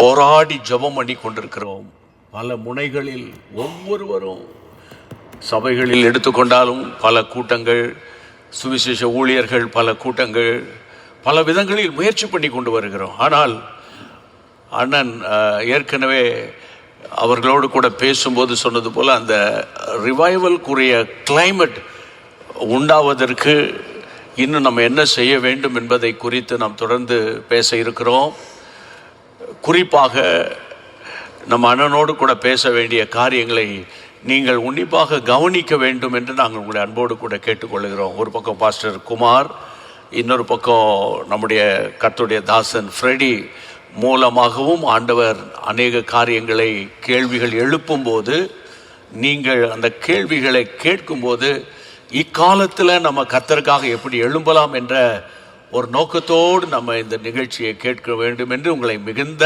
போராடி ஜெபம் பண்ணி கொண்டிருக்கிறோம். பல முனைகளில் ஒவ்வொருவரும் சபைகளில் எடுத்துக்கொண்டாலும் பல கூட்டங்கள் சுவிசேஷ ஊழியர்கள் பல கூட்டங்கள் பல விதங்களில் முயற்சி பண்ணி கொண்டு வருகிறோம். ஆனால் அண்ணன் ஏற்கனவே அவர்களோடு கூட பேசும்போது சொன்னது போல் அந்த ரிவைவல்குரிய கிளைமேட் உண்டாவதற்கு இன்னும் நம்ம என்ன செய்ய வேண்டும் என்பதை குறித்து நாம் தொடர்ந்து பேச இருக்கிறோம். குறிப்பாக நம்ம அண்ணனோடு கூட பேச வேண்டிய காரியங்களை நீங்கள் உன்னிப்பாக கவனிக்க வேண்டும் என்று நாங்கள் உங்களை அன்போடு கூட கேட்டுக்கொள்கிறோம். ஒரு பக்கம் பாஸ்டர் குமார் இன்னொரு பக்கம் நம்முடைய கத்துடைய தாசன் ஃப்ரெடி மூலமாகவும் ஆண்டவர் அநேக காரியங்களை கேள்விகள் எழுப்பும்போது நீங்கள் அந்த கேள்விகளை கேட்கும்போது இக்காலத்தில் நம்ம கத்தருக்காக எப்படி எழும்பலாம் என்ற ஒரு நோக்கத்தோடு நம்ம இந்த நிகழ்ச்சியை கேட்க வேண்டும் என்று உங்களை மிகுந்த